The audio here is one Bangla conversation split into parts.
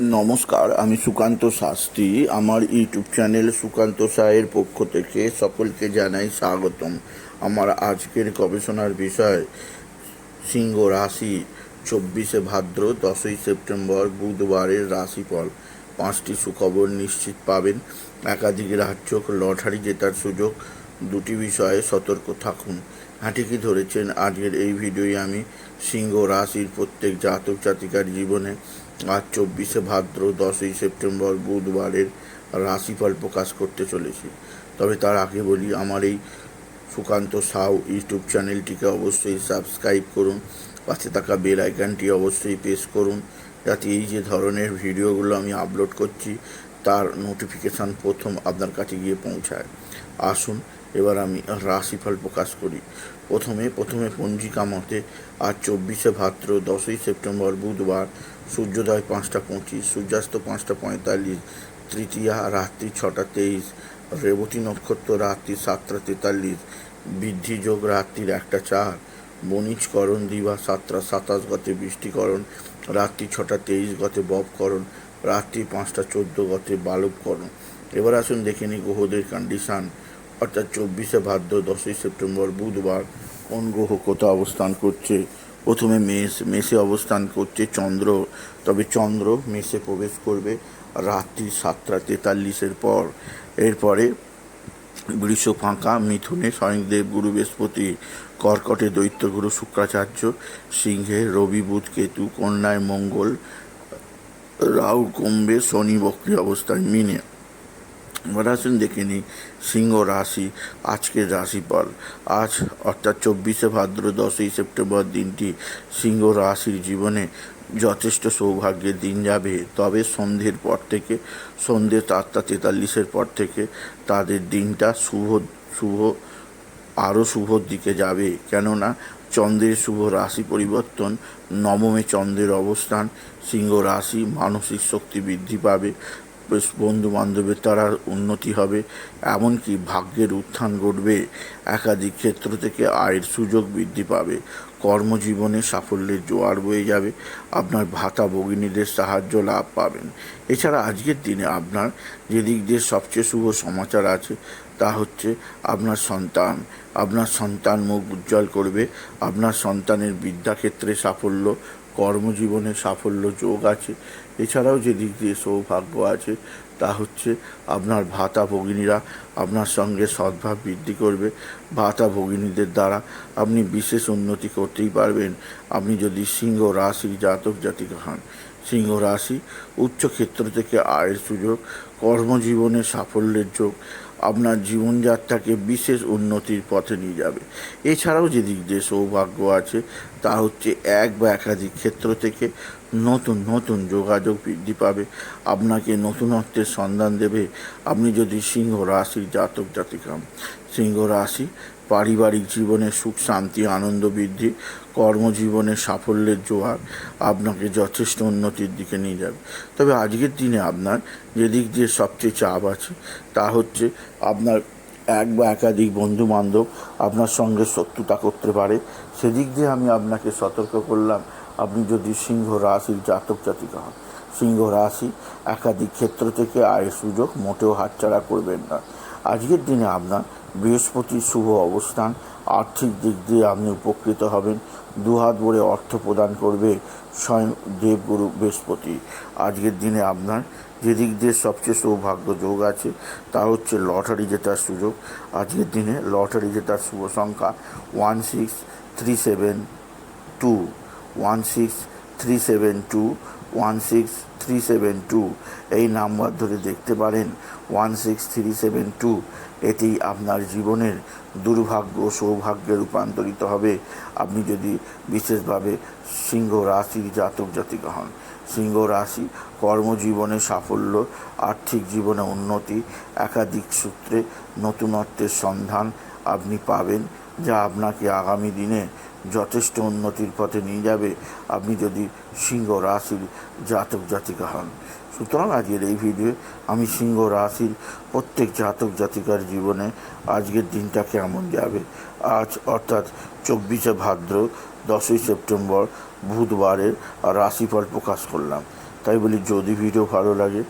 নমস্কার, আমি সুকান্ত শাস্ত্রী। আমার ইউটিউব চ্যানেল সুকান্ত সায়ের পক্ষ থেকে সকলকে জানাই স্বাগতম। আমার আজকের গবেষণার বিষয়, সিংহ রাশি, চব্বিশে ভাদ্র, দশই সেপ্টেম্বর, বুধবারের রাশিফল। পাঁচটি সুখবর নিশ্চিত পাবেন। একাধিক রাজ্য লটারি জেতার সুযোগ। দুটি বিষয়ে সতর্ক থাকুন। হাঁটিকি ধরেছেন। আজকের এই ভিডিওয়ে আমি সিংহ রাশির প্রত্যেক জাতক জাতিকার জীবনে আজ চব্বিশে ভাদ্র দশই সেপ্টেম্বর বুধবারের রাশিফল প্রকাশ করতে চলেছি। তবে তার আগে বলি, আমার এই সুকান্ত সাউ ইউটিউব চ্যানেলটিকে অবশ্যই সাবস্ক্রাইব করুন। পাশে থাকা বেল আইকনটি অবশ্যই প্রেস করুন, যাতে এই যে ধরনের ভিডিওগুলো আমি আপলোড করছি, তার নোটিফিকেশান প্রথম আপনার কাছে গিয়ে পৌঁছায়। আসুন এবার আমি রাশিফল প্রকাশ করি। প্রথমে প্রথমে পঞ্জিকা মতে আজ চব্বিশে ভাদ্র, দশই সেপ্টেম্বর বুধবার, সূর্যোদয় পাঁচটা পঁচিশ, সূর্যাস্ত পাঁচটা পঁয়তাল্লিশ, তৃতীয়া রাত্রি ছটা তেইশ, রেবতী নক্ষত্র রাত্রি সাতটা তেতাল্লিশ বৃদ্ধিযোগ রাত্রির একটা চার বণিজকরণ দিবা সাতটা সাতাশ গতে বৃষ্টিকরণ, রাত্রি ছটা তেইশ গতে ববকরণ রাত্রি পাঁচটা চোদ্দ গতে বালবকরণ। এবার আসুন দেখে নিই গ্রহদের কন্ডিশান অর্থাৎ চব্বিশে ভাদ্র, দশই সেপ্টেম্বর, বুধবার কোন গ্রহ কোথা অবস্থান করছে? প্রথমে মেষ, মেষে অবস্থান করছে চন্দ্র, তবে চন্দ্র মেষে প্রবেশ করবে রাত্রি সাতটা তেতাল্লিশের পর। এরপরে বৃষ ফাঁকা, মিথুনে স্বয়ংদেব, গুরু বৃহস্পতি, কর্কটে দৈত্যগুরু, শুক্রাচার্য, সিংহে রবি, বুধ, কেতু, কন্যায় মঙ্গল, রাহু, কুম্ভে শনি, বক্রী অবস্থায় মিনে। এবার দেখে নিই, সিংহ রাশি, আজকের রাশিফল। আজ অর্থাৎ চব্বিশে ভাদ্র, দশই সেপ্টেম্বর দিনটি সিংহ রাশির জীবনে যথেষ্ট সৌভাগ্যের দিন যাবে। তবে সন্ধ্যের পর থেকে, সন্ধ্যে চারটা তেতাল্লিশের পর থেকে তাদের দিনটা শুভ শুভ, আরও শুভর দিকে যাবে। কেননা চন্দ্রের শুভ রাশি পরিবর্তন, নবমে চন্দ্রের অবস্থান, সিংহ রাশি মানসিক শক্তি বৃদ্ধি পাবে বেশ বন্ধু বান্ধবের দ্বারা উন্নতি হবে, এমনকি ভাগ্যের উত্থান ঘটবে, একাধিক ক্ষেত্র থেকে আয়ের সুযোগ বৃদ্ধি পাবে, কর্মজীবনে সাফল্যের জোয়ার বয়ে যাবে, আপনার ভাতা ভগিনীদের সাহায্য লাভ পাবেন। এছাড়া আজকের দিনে আপনার যেদিক দিয়ে সবচেয়ে শুভ সমাচার আছে, তা হচ্ছে আপনার সন্তান। আপনার সন্তান মুখ উজ্জ্বল করবে, আপনার সন্তানের বিদ্যাক্ষেত্রে সাফল্য কর্মজীবনে সাফল্য যোগ আছে। এছাড়াও যে দিক দিয়ে সৌভাগ্য আছে, তা হচ্ছে আপনার ভাতা ভগিনীরা আপনার সঙ্গে সদ্ভাব বৃদ্ধি করবে। ভাতা ভগিনীদের দ্বারা আপনি বিশেষ উন্নতি করতেই পারবেন। আপনি যদি সিংহ রাশি জাতক জাতিকা হন, সিংহ রাশি উচ্চ ক্ষেত্র থেকে আয়ের সুযোগ, কর্মজীবনে সাফল্যের যোগ, আপনার জীবনযাত্রাকে বিশেষ উন্নতির পথে নিয়ে যাবে। এছাড়াও যে দিক দিয়ে সৌভাগ্য আছে তা হচ্ছে এক বা একাধিক ক্ষেত্র থেকে নতুন নতুন যোগাযোগ বৃদ্ধি পাবে আপনাকে নতুনত্বের সন্ধান দেবে আপনি যদি সিংহ রাশির জাতক জাতিকা হন। সিংহ রাশি পারিবারিক জীবনে সুখ, শান্তি, আনন্দ বৃদ্ধি, কর্মজীবনে সাফল্যের জোয়ার আপনাকে যথেষ্ট উন্নতির দিকে নিয়ে যাবে তবে আজকের দিনে আপনার যে দিক দিয়ে সবচেয়ে চাপ আছে তা হচ্ছে আপনার এক বা একাধিক বন্ধু বান্ধব আপনার সঙ্গে শত্রুতা করতে পারে, সেদিক দিয়ে আমি আপনাকে সতর্ক করলাম, আপনি যদি সিংহ রাশির জাতক জাতিকা হন। সিংহ রাশি একাধিক ক্ষেত্র থেকে আয়ের সুযোগ মোটেও হাতছাড়া করবেন না। আজকের দিনে আপনার বৃহস্পতির শুভ অবস্থান। আর্থিক দিক দিয়ে আপনি উপকৃত হবেন। দুহাত ভরে অর্থ প্রদান করবে স্বয়ং দেবগুরু বৃহস্পতি। আজকের দিনে আপনার যে দিক দিয়ে সবচেয়ে সৌভাগ্য যোগ আছে, তা হচ্ছে লটারি জেতার সুযোগ। আজকের দিনে লটারি জেতার শুভ সংখ্যা one six three seven two. One six three seven two, one six three seven two এই নাম্বার ধরে দেখতে পারেন one six three seven two এটি আপনার জীবনের দুর্ভাগ্য সৌভাগ্যে রূপান্তরিত হবে। আপনি যদি বিশেষভাবে সিংহ রাশির জাতক জাতিকা হন, সিংহ রাশি কর্মজীবনে সাফল্য, আর্থিক জীবনে উন্নতি, একাধিক সূত্রে নতুনত্বের সন্ধান আপনি পাবেন। যা আপনাকে আগামী দিনে যথেষ্ট উন্নতির পথে নিয়ে যাবে। আপনি যদি সিংহ রাশির জাতক জাতিকা হন। সুতরাং আজকের এই ভিডিও আমি সিংহ রাশির প্রত্যেক জাতক জাতিকার জীবনে আজকের দিনটা কেমন যাবে? আজ অর্থাৎ চব্বিশে ভাদ্র, দশই সেপ্টেম্বর, বুধবারের রাশিফল প্রকাশ করলাম। তাই বলি, যদি ভিডিও ভালো লাগে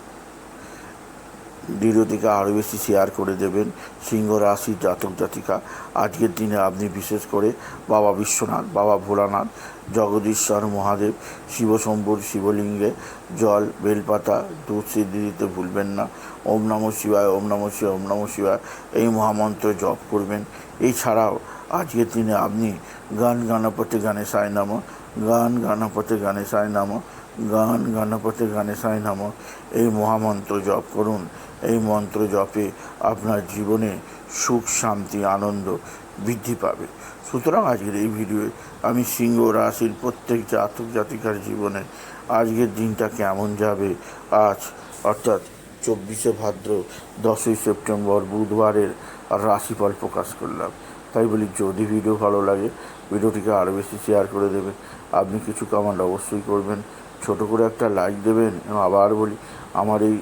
ভিডিওটিকে আরও বেশি শেয়ার করে দেবেন। সিংহ রাশি, জাতক, জাতিকা। আজকের দিনে আপনি বিশেষ করে বাবা বিশ্বনাথ, বাবা ভোলানাথ, জগদীশ্বর, মহাদেব, শিব শিবশম্ভুর শিবলিঙ্গে জল, বেলপাতা, দুধ সিদ্ধি দিতে ভুলবেন না। ওম নম শিবায়, ওম নম শিবায়, ওম নম শিবায়। এই মহামন্ত্র জপ করবেন। এছাড়াও আজকের দিনে আপনি গান গানপতে গানেশায় নাম। গান গানপতে গানেশায় নাম। গান গানপতে গানেশায় নাম। এই মহামন্ত্র জপ করুন। এই মন্ত্র জপে আপনার জীবনে সুখ, শান্তি, আনন্দ বৃদ্ধি পাবে। সুতরাং আজকের এই ভিডিওয়ে আমি সিংহ রাশির প্রত্যেক জাতক জাতিকার জীবনে আজকের দিনটা কেমন যাবে? আজ অর্থাৎ চব্বিশে ভাদ্র, দশই সেপ্টেম্বর বুধবারের রাশিফল প্রকাশ করলাম। তাই বলি, যদি ভিডিও ভালো লাগে ভিডিওটিকে আরও বেশি শেয়ার করে দেবেন। আপনি কিছু কমেন্ট অবশ্যই করবেন। ছোট করে একটা লাইক দেবেন। এবং আবার বলি, আমার এই